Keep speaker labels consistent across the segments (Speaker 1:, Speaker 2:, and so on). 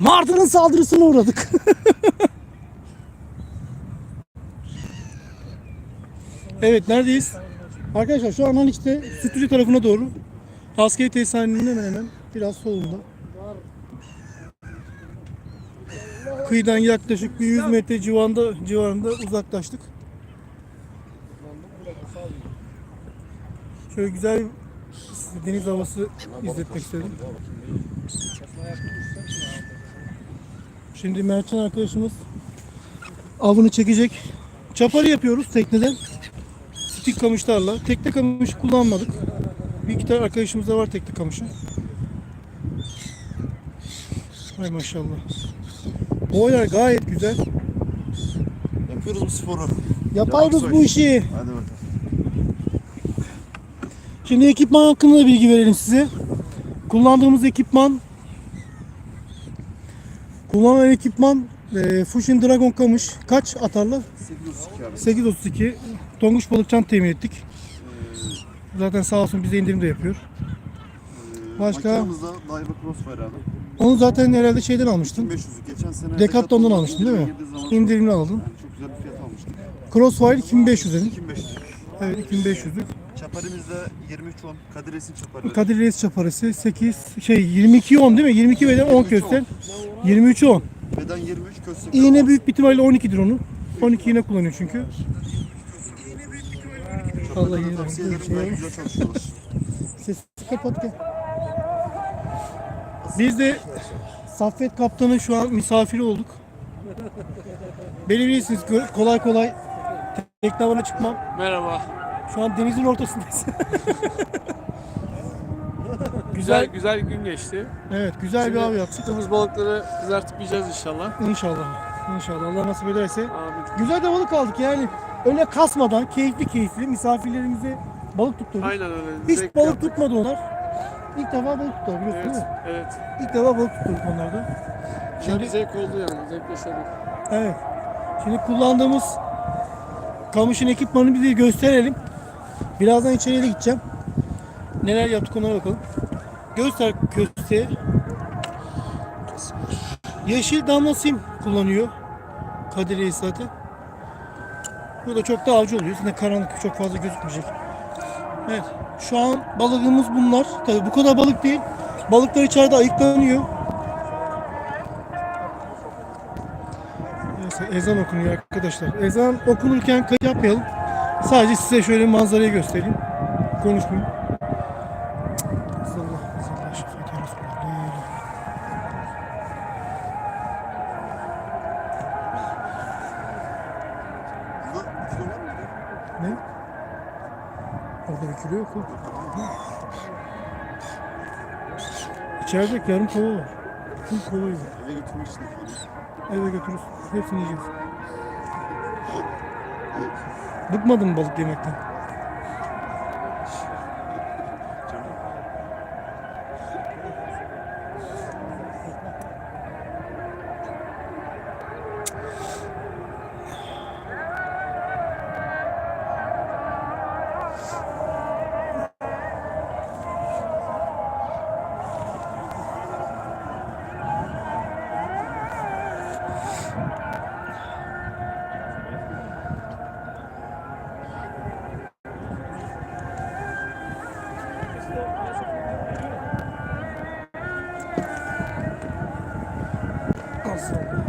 Speaker 1: Martı'nın saldırısına uğradık. evet neredeyiz? Arkadaşlar şu an Haliç'te Sütlüce tarafına doğru. Askeri tesishanenin hemen hemen biraz solunda. Kıyıdan yaklaşık bir 100 metre civarında, civarında uzaklaştık. Şöyle güzel bir deniz havası izletmek istedim. Şimdi Mertcan arkadaşımız avını çekecek. Çaparı yapıyoruz tekneden. Stik kamışlarla. Tekne kamışı kullanmadık. Bir iki tane arkadaşımız da var tekne kamışı. Hay maşallah. Boylar gayet güzel.
Speaker 2: Yapıyoruz bu sporu.
Speaker 1: Yaparız bu işi.
Speaker 2: Hadi bakalım.
Speaker 1: Şimdi ekipman hakkında da bilgi verelim size. Kullandığımız ekipman Kullanılan ekipman e, Fushin Dragon kamış. Kaç atarlı?
Speaker 2: 832 abi.
Speaker 1: 832. Tonguç balıkçan temin ettik. Zaten sağ olsun bize indirim de yapıyor.
Speaker 2: Ee,
Speaker 1: Başka?
Speaker 2: Makinamızda Daiwa Crossfire abi.
Speaker 1: Onu zaten herhalde şeyden almıştın.
Speaker 2: 1500'lü geçen sene.
Speaker 1: Decathlon'dan almıştın değil mi? İndirimli aldın.
Speaker 2: Yani çok güzel bir fiyat almıştık.
Speaker 1: Crossfire 2500 dedin.
Speaker 2: 2500.
Speaker 1: Evet 2500'lük.
Speaker 2: Çaparimizde 23 10. Kadir Esin çaparı.
Speaker 1: Kadir Reis çaparısı 8 şey 22 10 değil mi? 22 beden 10 kösten. 23 10.
Speaker 2: Beden 23 köstü.
Speaker 1: İğne büyük bir ihtimalle 12'dir onun. 12 iğne kullanıyor çünkü. Allah
Speaker 2: Vallahi
Speaker 1: iyi
Speaker 2: tavsiye ederim. güzel çalışıyorlar.
Speaker 1: Sesi kapat gel. Biz de Saffet Kaptan'ın şu an misafiri olduk. Beni bilirsiniz kolay kolay tekne havana çıkmam.
Speaker 3: Merhaba.
Speaker 1: Şu an denizin ortasındayız.
Speaker 3: Güzel güzel gün geçti.
Speaker 1: evet güzel bir av yaptık.
Speaker 3: Tuttuğumuz balıkları kızartıp yiyeceğiz inşallah.
Speaker 1: İnşallah. İnşallah Allah nasip ederse.
Speaker 3: Amin.
Speaker 1: Güzel de balık aldık yani. Öyle kasmadan keyifli keyifli misafirlerimize balık tutturduk.
Speaker 3: Aynen öyle.
Speaker 1: Hiç
Speaker 3: Zevk
Speaker 1: balık
Speaker 3: yaptık.
Speaker 1: tutmadı onlar. İlk defa balık tuttular biliyorsun
Speaker 3: Evet,
Speaker 1: değil mi?
Speaker 3: evet.
Speaker 1: İlk defa balık tutturduk onlardan.
Speaker 3: Güzel bir
Speaker 1: Şimdi,
Speaker 3: zevk oldu yani. Zevk yaşadık.
Speaker 1: evet. Şimdi kullandığımız kamışın ekipmanını bir de gösterelim. Birazdan içeriye de gideceğim. Neler yaptık onlara bakalım. Göster kösteğe. Yeşil damla sim kullanıyor. Kadir Reis zaten. Bu da çok da avcı oluyor. Yine karanlık çok fazla gözükmeyecek. Evet. Şu an balığımız bunlar. Tabii bu kadar balık değil. Balıklar içeride ayıklanıyor. Neyse ezan okunuyor arkadaşlar. Ezan okunurken kayıt yapmayalım. Sadece size şöyle manzarayı göstereyim. Konuşmayayım. Allah, Allah, şefaat ya Resulallah. La ilahe illallah.
Speaker 2: Burada bir kilo var mı?
Speaker 1: Ne? Orada bir kilo yok. oğlum. İçeride yarım kova var. Full kova var.
Speaker 2: Eve götürmek için.
Speaker 1: Eve götürürüz. Hepsini yiyeceğiz. Bıkmadın mı balık yemekten? Allah.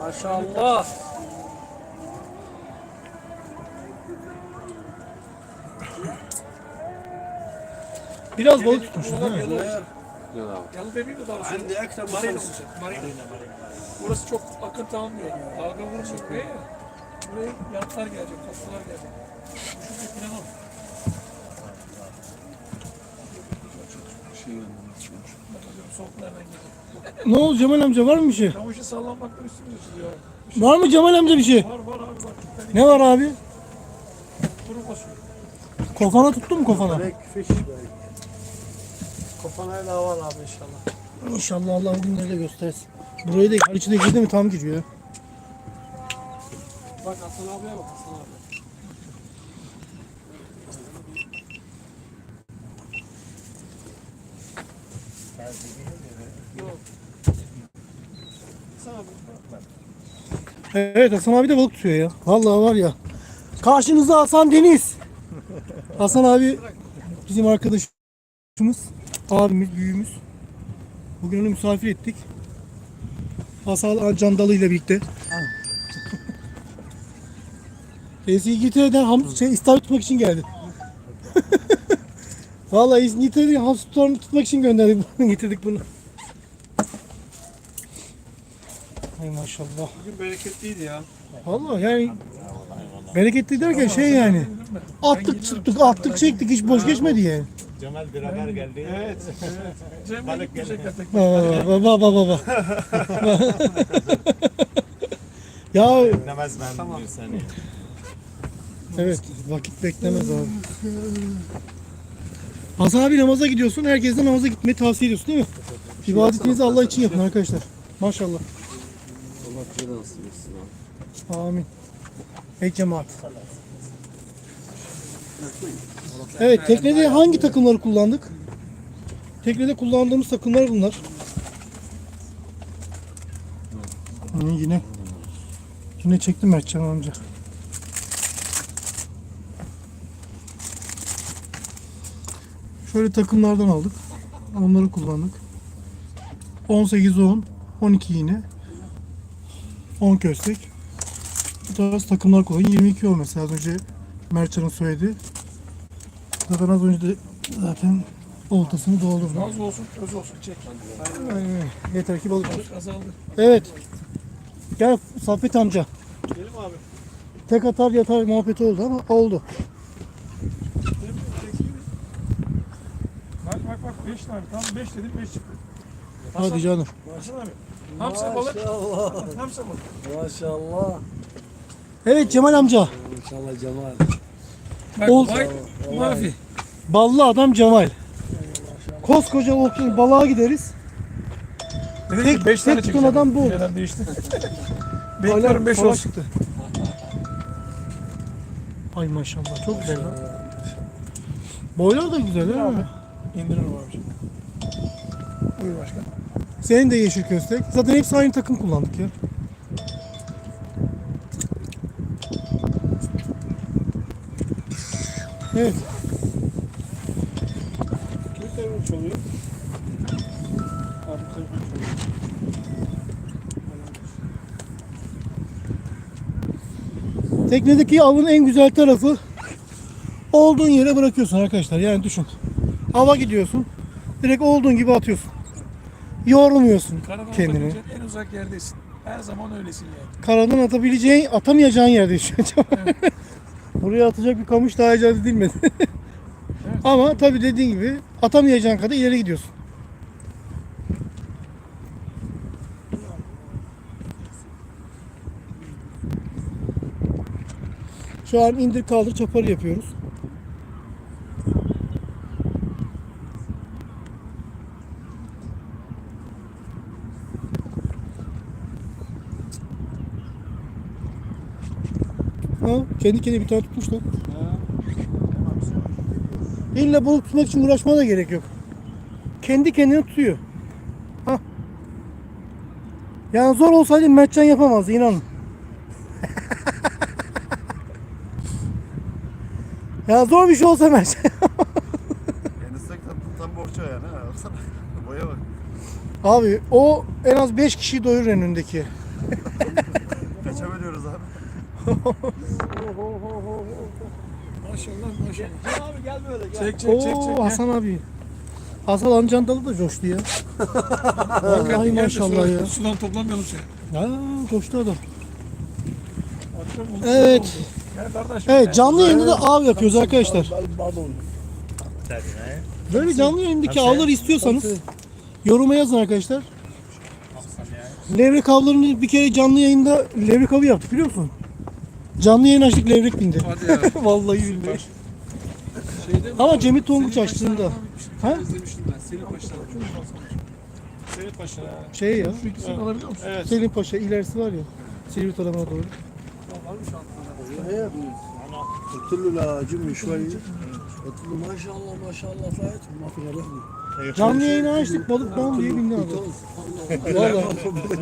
Speaker 3: Maşallah.
Speaker 1: Biraz balık tutmuşuz değil mi?
Speaker 3: Yalı bebeği mi dalga? Ben de akşam marina olacak. Marina. Burası çok akıntı almıyor. Dalga vurmuyor buraya ya. Buraya yanıklar gelecek, kasalar gelecek. Şu tekine bak.
Speaker 1: Ne oldu Cemal amca var mı bir şey?
Speaker 3: Kamışı sallanmaktan üstüne tutuluyor.
Speaker 1: Var mı Cemal amca bir şey?
Speaker 3: Var var abi bak.
Speaker 1: Ne var abi?
Speaker 3: Kuru fasulye.
Speaker 1: Kofana tuttun mu kofana?
Speaker 4: Black fish böyle. Kopanayla hava abi inşallah.
Speaker 1: İnşallah Allah o günleri de göstersin. Buraya da içine girdi mi tam giriyor.
Speaker 3: Bak Hasan abiye bak. Hasan abi.
Speaker 1: Evet Hasan abi de balık tutuyor ya. Vallahi var ya. Karşınızda Hasan Deniz. Hasan abi bizim arkadaşımız, abimiz, büyüğümüz. Bugün onu misafir ettik. Hasan Candalı ile birlikte. Reisi İngiltere'den ham, şey, istavrit tutmak için geldi. Vallahi İngiltere'den hamsi tutarını tutmak için gönderdik bunu, getirdik bunu. Ay maşallah.
Speaker 3: Bugün bereketliydi ya.
Speaker 1: Vallahi yani bereketli derken şey yani attık çıktık attık çektik hiç boş geçmedi yani.
Speaker 5: Cemal birader geldi.
Speaker 3: Evet. evet. Cem'le gitmeyecekler tek.
Speaker 1: Baba baba baba baba. ya
Speaker 5: Demez ben tamam. seni.
Speaker 1: evet vakit beklemez abi. Hasan abi namaza gidiyorsun. Herkesten namaza gitmeyi tavsiye ediyorsun değil mi? İbadetinizi Allah için yapın arkadaşlar. Maşallah.
Speaker 4: Allah bize nasip etsin abi.
Speaker 1: Amin. Ey cemaat. Evet teknede hangi takımları kullandık? Teknede kullandığımız takımlar bunlar. Hı, yine yine çektim Mertcan amca. Şöyle takımlardan aldık. Onları kullandık. 18 10 12 yine 10 köstek. Bu tarz takımlar kullan. 22 o mesela az önce Mertcan'ın söyledi. Zaten az önce de zaten oltasını doldurdu.
Speaker 3: Az olsun, öz olsun çek. Aynen.
Speaker 1: Yeter ki balık olsun.
Speaker 3: Azaldı.
Speaker 1: Evet. Gel Saffet amca.
Speaker 3: Gelim abi.
Speaker 1: Tek atar yatar muhabbeti oldu ama oldu.
Speaker 3: Bak bak bak 5 tane. Tam 5 dedim 5 çıktı.
Speaker 1: Hadi canım.
Speaker 3: Hasan abi. Hamsi balık.
Speaker 4: Maşallah.
Speaker 3: Hamsi balık.
Speaker 4: Maşallah.
Speaker 1: Evet Cemal amca.
Speaker 4: İnşallah Cemal.
Speaker 3: Bak
Speaker 1: Ol-
Speaker 3: vay mafi.
Speaker 1: Ballı adam Cemal. Koskoca okyanus balığa gideriz.
Speaker 3: Dedim
Speaker 1: Tek-
Speaker 3: 5
Speaker 1: tek adam bu.
Speaker 3: Yerden değişti. Bekliyorum 5
Speaker 1: Kola
Speaker 3: olsun.
Speaker 1: çıktı. Ay maşallah çok güzel lan. Boylar da güzel ha.
Speaker 3: İndiririm abi. Buyur başkan.
Speaker 1: Senin de yeşil köstek. Zaten hepsi aynı takım kullandık ya. Evet.
Speaker 3: Kim terörmüş oluyor? Abi terörmüş oluyor.
Speaker 1: Teknedeki avın en güzel tarafı olduğun yere bırakıyorsun arkadaşlar. Yani düşün. Ava gidiyorsun. Direkt olduğun gibi atıyorsun. Yorulmuyorsun
Speaker 3: Karadan
Speaker 1: kendini.
Speaker 3: en uzak yerdesin. Her zaman öylesin yani.
Speaker 1: Karadan atabileceğin, atamayacağın yerde şu an. Buraya atacak bir kamış daha icat edilmedi. Ama tabii dediğin gibi atamayacağın kadar ileri gidiyorsun. Şu an indir kaldır çaparı yapıyoruz. Ha, kendi kendine bir tane tutmuş lan. İlla balık tutmak için uğraşmana da gerek yok. Kendi kendine tutuyor. Ha. Yani zor olsaydı Mertcan yapamazdı inanın. ya zor bir şey olsa Mertcan.
Speaker 2: Islak tam, tam bohça yani ha. Baksana. Boya bak.
Speaker 1: Abi o en az 5 kişiyi doyurur en öndeki.
Speaker 2: Kaçamıyoruz abi.
Speaker 3: Maşallah maşallah.
Speaker 4: Abi gel böyle gel.
Speaker 3: Çek çek çek
Speaker 1: Oo
Speaker 3: çek.
Speaker 1: Hasan abi. Hasan amcan dalı da coştu ya. Vallahi maşallah ya.
Speaker 3: Sudan toplanmayalım şey.
Speaker 1: Ya coştu adam. Evet.
Speaker 3: Gel.
Speaker 1: Evet canlı yayında da av yapıyoruz arkadaşlar. Böyle canlı yayındaki avları istiyorsanız yoruma yazın arkadaşlar. Levrek avlarını bir kere canlı yayında levrek avı yaptık biliyor musun? Canlı yayın açtık levrek bindi.
Speaker 3: Hadi ya.
Speaker 1: Vallahi billahi.
Speaker 3: Şeyde mi?
Speaker 1: Ama Cemil Tonguç
Speaker 3: Senin
Speaker 1: açtığında.
Speaker 3: başlarından
Speaker 1: Ha?
Speaker 3: İzlemiştim ben. Senin
Speaker 5: Paşa.
Speaker 1: Şey ya.
Speaker 3: Şu ikisini alabiliyor musun?
Speaker 5: Evet.
Speaker 1: Selim Paşa ilerisi var ya. Silivri tarafına doğru.
Speaker 3: Varmış altında.
Speaker 4: Kutlu lacım şöyle. Kutlu maşallah maşallah fayet. Mafya
Speaker 1: Canlı yayını açtık balık bam diye bindi abi. Valla.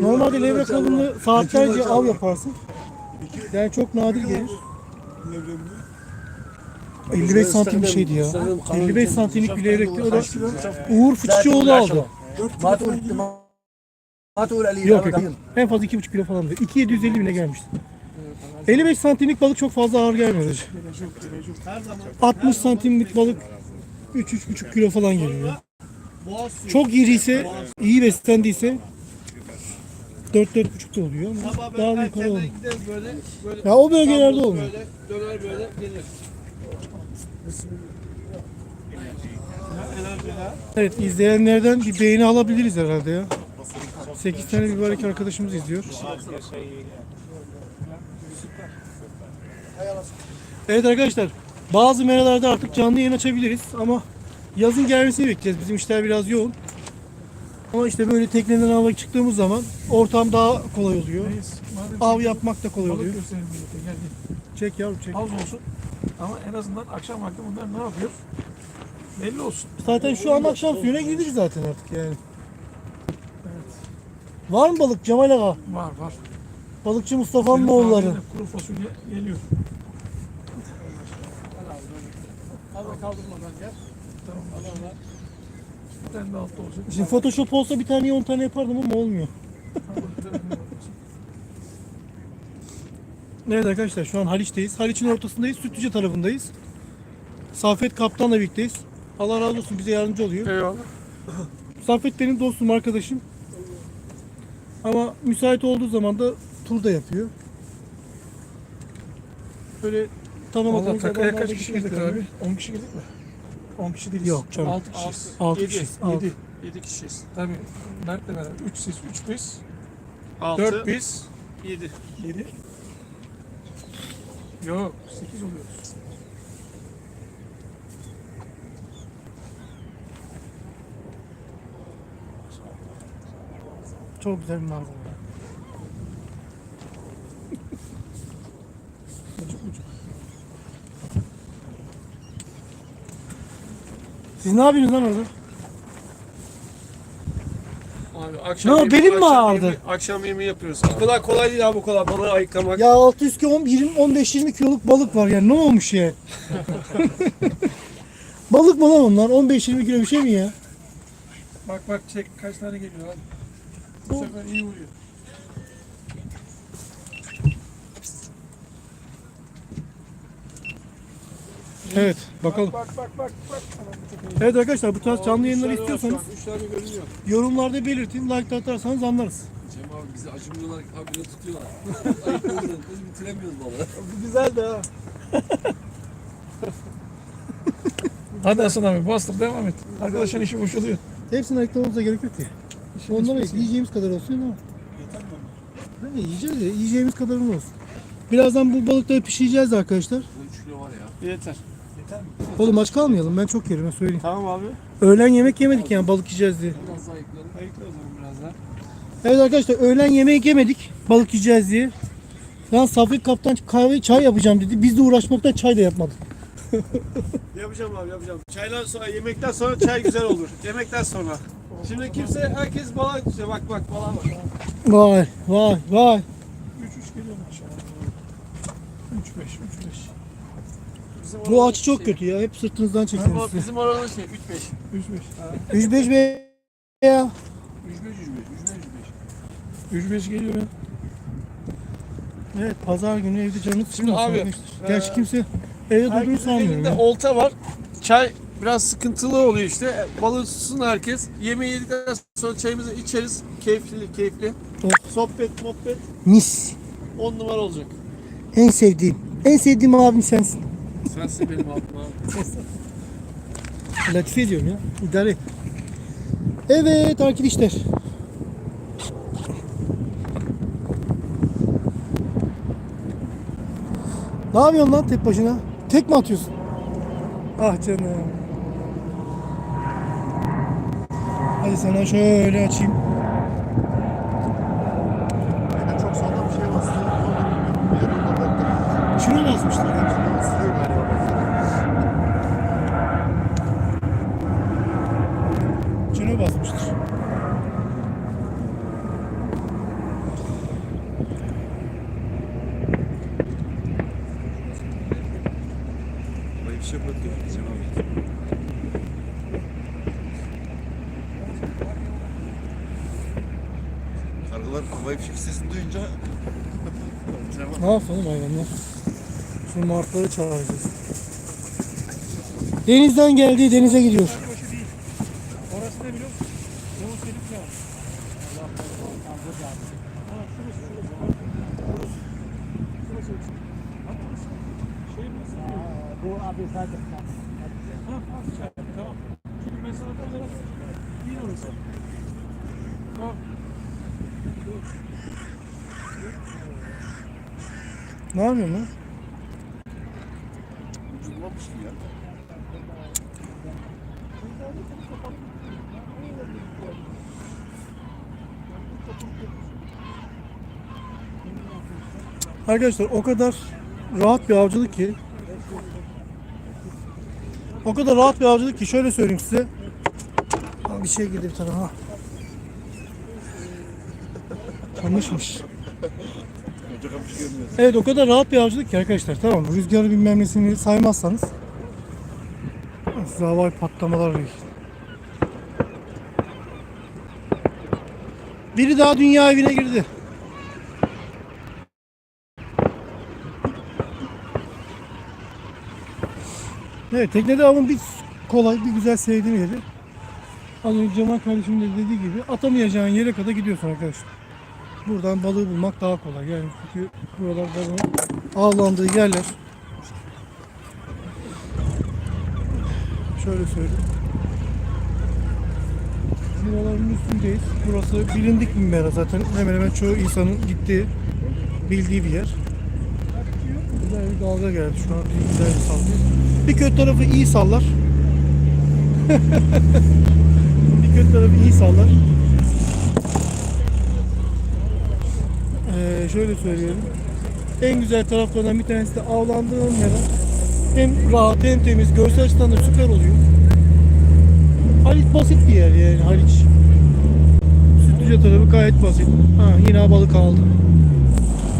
Speaker 1: Normalde levrek kalınlığı saatlerce av yaparsın. Yani çok nadir gelir. 55 santim bir şeydi ya. 55 santimlik bir levrekti. O da Uğur Fıçıcıoğlu aldı. Yok yok. En fazla 2,5 kilo falandı. 2,750 bine gelmişti. 55 santimlik balık çok fazla ağır gelmedi. 60 santimlik balık 3-3,5 kilo falan geliyor. Çok iri ise, iyi beslendiyse 4-4,5 da oluyor ama daha da yukarı olmuyor.
Speaker 3: Gideriz böyle. Böyle.
Speaker 1: Ya o bölgelerde olmuyor.
Speaker 3: Böyle döner böyle gelir.
Speaker 1: Evet izleyenlerden bir beğeni alabiliriz herhalde ya. 8 tane mübarek arkadaşımız izliyor. Evet arkadaşlar bazı meralarda artık canlı yayın açabiliriz ama yazın gelmesini bekleyeceğiz. Bizim işler biraz yoğun. Ama işte böyle tekneden ava çıktığımız zaman ortam daha kolay oluyor.
Speaker 3: Madem
Speaker 1: Av yapmak da kolay
Speaker 3: balık
Speaker 1: oluyor.
Speaker 3: gösterelim birlikte. Gel gel.
Speaker 1: Çek yavrum çek.
Speaker 3: Az olsun. Ama en azından akşam vakti bunlar ne yapıyor? Belli olsun.
Speaker 1: Zaten şu an akşam suyuna girdik zaten artık yani. Var mı balık Cemal Ağa?
Speaker 3: Var var.
Speaker 1: Balıkçı Mustafa'nın oğulları.
Speaker 3: Kuru fasulye geliyor. Fazla kaldırmadan gel. Tamam. Adamlar. Bir tane de altta olacak.
Speaker 1: Şimdi Photoshop olsa bir tane 10 tane yapardım ama olmuyor. Evet arkadaşlar şu an Haliç'teyiz. Haliç'in ortasındayız. Sütlüce tarafındayız. Safet Kaptan'la birlikteyiz. Allah razı olsun bize yardımcı oluyor.
Speaker 3: Eyvallah.
Speaker 1: Safet benim dostum, arkadaşım. Ama müsait olduğu zaman da tur da yapıyor. Böyle tanımak
Speaker 3: Valla takaya kaç kişi girdik abi? 10 kişi girdik mi? 10 kişi değiliz.
Speaker 1: Yok canım.
Speaker 3: 6 kişiyiz.
Speaker 1: Altı
Speaker 3: 7,
Speaker 1: kişiyiz, altı.
Speaker 3: 7. 7 kişiyiz. Tabii. Mert'le beraber 3 siz, 3 biz.
Speaker 5: 6,
Speaker 3: 4 biz.
Speaker 5: 7.
Speaker 3: 7. Yok 8 oluyoruz.
Speaker 1: Çok güzel bir manzara. Siz ne yapıyorsunuz lan orada?
Speaker 3: Abi akşam
Speaker 1: Ne benim mi
Speaker 3: akşam
Speaker 1: ağrıdı?
Speaker 3: yemeği- Akşam yemeği yapıyoruz. O kadar kolay değil abi bu kadar balığı ayıklamak.
Speaker 1: Ya 600 kilo 10, 20, 15-20 kiloluk balık var yani ne olmuş ya? balık mı lan onlar? 15-20 kilo bir şey mi ya?
Speaker 3: Bak bak çek kaç tane geliyor abi. Bu sefer iyi vuruyor.
Speaker 1: Evet bakalım.
Speaker 3: Bak bak bak bak.
Speaker 1: Evet arkadaşlar bu tarz canlı yayınları istiyorsanız
Speaker 3: an, Üç tane görünüyor.
Speaker 1: yorumlarda belirtin. Like de atarsanız anlarız.
Speaker 4: Cem abi bizi acımıyorlar habire tutuyorlar. Ayıp Biz bitiremiyoruz balığı.
Speaker 3: Güzel de ha. Hadi Hasan abi bastır devam et. Arkadaşın işi boş oluyor.
Speaker 1: Hepsini ayıklamamıza gerek yok ki. Onlara yiyeceğimiz kadar olsun ama. Ne yiyeceğiz ya yiyeceğimiz kadarın olsun. Birazdan bu balıkları pişireceğiz arkadaşlar.
Speaker 4: Bu 3 kilo var ya.
Speaker 5: Yeter.
Speaker 1: Oğlum aç kalmayalım ben çok yerim söyleyeyim.
Speaker 5: Tamam abi.
Speaker 1: Öğlen yemek yemedik yani balık yiyeceğiz diye.
Speaker 4: Biraz daha ayıklayalım.
Speaker 5: Ayıkla o zaman biraz daha.
Speaker 1: Evet arkadaşlar öğlen yemek yemedik balık yiyeceğiz diye. Lan Safet Kaptan kahve çay yapacağım dedi. Biz de uğraşmaktan çay da yapmadık.
Speaker 5: Yapacağım abi yapacağım. Çaydan sonra, yemekten sonra çay güzel olur. Yemekten sonra. Şimdi kimse, herkes balık işte bak bak balığa bak.
Speaker 1: Vay vay vay.
Speaker 3: 3 3 geliyor maşallah. 3 5 3 5.
Speaker 5: Bizim
Speaker 1: Bu açı çok kötü ya. Hep sırtınızdan çekiyorsunuz.
Speaker 5: bizim oranın şey 3-5.
Speaker 3: 3 5.
Speaker 1: 3 5 be ya.
Speaker 3: 3 5 3 5 3 5 3 5 geliyor ya.
Speaker 1: Evet pazar günü evde canınız
Speaker 5: Şimdi
Speaker 1: sıkılmasın
Speaker 5: abi,
Speaker 1: arkadaşlar. Gerçi kimse evde durduğunu sanmıyorum.
Speaker 5: elinde
Speaker 1: ya.
Speaker 5: olta var. Çay biraz sıkıntılı oluyor işte. Balığı tutsun herkes. Yemeği yedikten sonra çayımızı içeriz. Keyifli keyifli.
Speaker 1: Oh.
Speaker 5: Sohbet muhabbet
Speaker 1: Mis.
Speaker 5: 10 numara olacak.
Speaker 1: En sevdiğim. En sevdiğim abim sensin.
Speaker 5: Sensin benim abi.
Speaker 1: Latife ediyorum ya. İdare et. Evet arkadaşlar. Ne yapıyorsun lan tek başına? Tek mi atıyorsun? Ah canım. Hadi sana şöyle açayım.
Speaker 2: Yine çok sağlam bir şey bastı. Ne oldu bilmiyorum. Yarın da baktım.
Speaker 1: Şuna basmışlar ya.
Speaker 2: Isırıyor galiba baksana.
Speaker 1: Şuna basmıştır.
Speaker 4: Burayı bir şey bırakıyor. Sen abi.
Speaker 2: Kargılar havai fişek sesini duyunca
Speaker 1: Ne yapalım hayvanlar? Şu martları çağıracağız. Denizden geldi, denize gidiyor.
Speaker 3: Başı değil. Orası ne biliyor musun? Yavuz Selim ya. Ha, şurası, şurası. Şurası ölçü. Ha, burası. Şey mi? Bu abi zaten. Ha, ha, içeride, tamam. Çünkü mesafe olarak değil orası. Tamam.
Speaker 1: Ne yapıyorsun lan?
Speaker 2: ucunlamış mı ya?
Speaker 1: Arkadaşlar o kadar rahat bir avcılık ki o kadar rahat bir avcılık ki şöyle söyleyeyim size. Bir şey girdi bir tarafa. Kamışmış. Evet o kadar rahat bir avcılık ki arkadaşlar tamam? Rüzgarı bilmem nesini saymazsanız size havai patlamalar değil. Biri daha dünya evine girdi. Evet teknede avın bir kolay bir güzel sevdiğim yeri. Az önce Cemal kardeşimin de dediği gibi atamayacağın yere kadar gidiyorsun arkadaşlar. Buradan balığı bulmak daha kolay. Yani çünkü buralar balığın avlandığı yerler. Şöyle söyleyeyim. Buraların üstündeyiz. Burası bilindik bir mera zaten. Hemen hemen çoğu insanın gittiği, bildiği bir yer. Güzel bir dalga geldi şu an. Bir güzel bir sallıyor. Bir kötü tarafı iyi sallar. bir kötü tarafı iyi sallar. Ee, şöyle söyleyelim. En güzel taraflarından bir tanesi de avlandığın yer. Hem rahat hem temiz, görsel açıdan da süper oluyor. Haliç basit bir yer yani Haliç. Sütlüce tarafı gayet basit. Ha, yine balık aldı.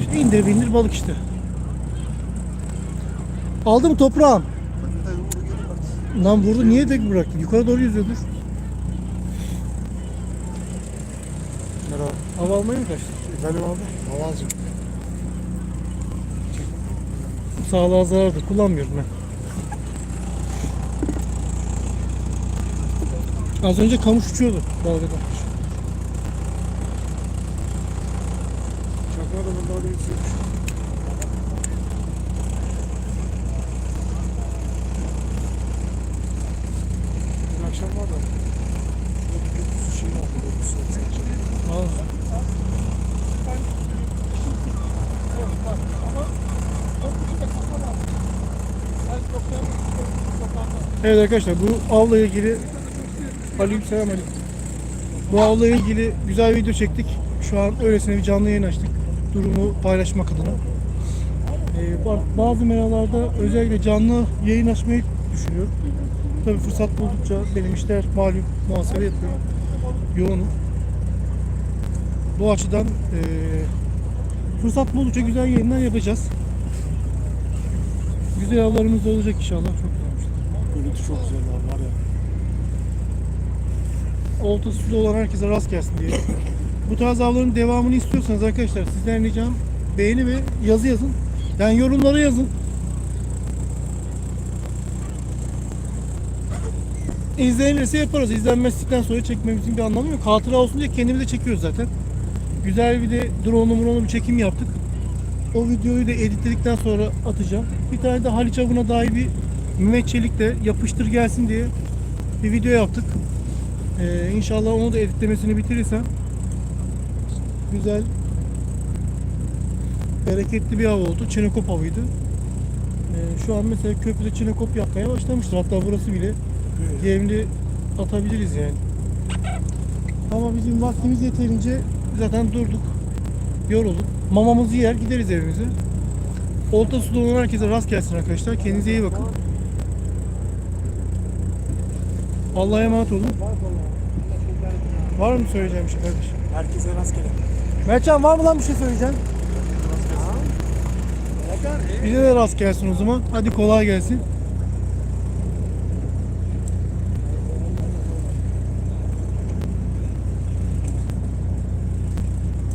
Speaker 1: İşte indir bindir balık işte. Aldı mı toprağım? Lan vurdu niye tek bıraktı? Yukarı doğru yüzüyordur. Merhaba. Hava almaya mı kaçtı? Benim abi. Hava alacağım. Sağlığa zarardır. Kullanmıyorum ben. Az önce kamış uçuyordu dalgada.
Speaker 5: Çakma da burada öyle. Dün akşam var da. Yok, yok, su şeyini aldı, yok, su atacak.
Speaker 1: Vallahi. Evet arkadaşlar bu avla ilgili Aleyküm selam aleyküm. Bu avla ilgili güzel video çektik. Şu an öylesine bir canlı yayın açtık. Durumu paylaşmak adına. Ee, ba- bazı meralarda özellikle canlı yayın açmayı düşünüyorum. Tabii fırsat buldukça benim işler malum muhasebe yapıyorum. Yoğunum. Bu açıdan eee, fırsat buldukça güzel yayınlar yapacağız. Güzel avlarımız da olacak inşallah. Çok güzelmiş.
Speaker 5: Görüntü çok güzel var, var ya.
Speaker 1: Oltası suda olan herkese rast gelsin diye. Bu tarz avların devamını istiyorsanız arkadaşlar sizden ricam beğeni ve yazı yazın. Yani yorumlara yazın. İzlenirse yaparız. İzlenmezlikten sonra çekmemizin bir anlamı yok. Hatıra olsun diye kendimize çekiyoruz zaten. Güzel bir de drone'lu drone'lu bir çekim yaptık. O videoyu da editledikten sonra atacağım. Bir tane de Haliç Avı'na dair bir Mehmet Çelik'te yapıştır gelsin diye bir video yaptık. Ee, inşallah onu da editlemesini bitirirsem güzel bereketli bir av oldu. Çinekop avıydı. Ee, şu an mesela köprüde çinekop yapmaya başlamıştır. Hatta burası bile yemli atabiliriz yani. Ama bizim vaktimiz yeterince zaten durduk. Yorulduk. Mamamızı yer gideriz evimize. Olta suda olan herkese rast gelsin arkadaşlar. Kendinize iyi bakın. Allah'a emanet olun. Var mı söyleyeceğim bir şey kardeşim?
Speaker 6: Herkese rastgele.
Speaker 1: Mertcan var mı lan bir şey söyleyeceğim? Bize de rast gelsin o zaman. Hadi kolay gelsin.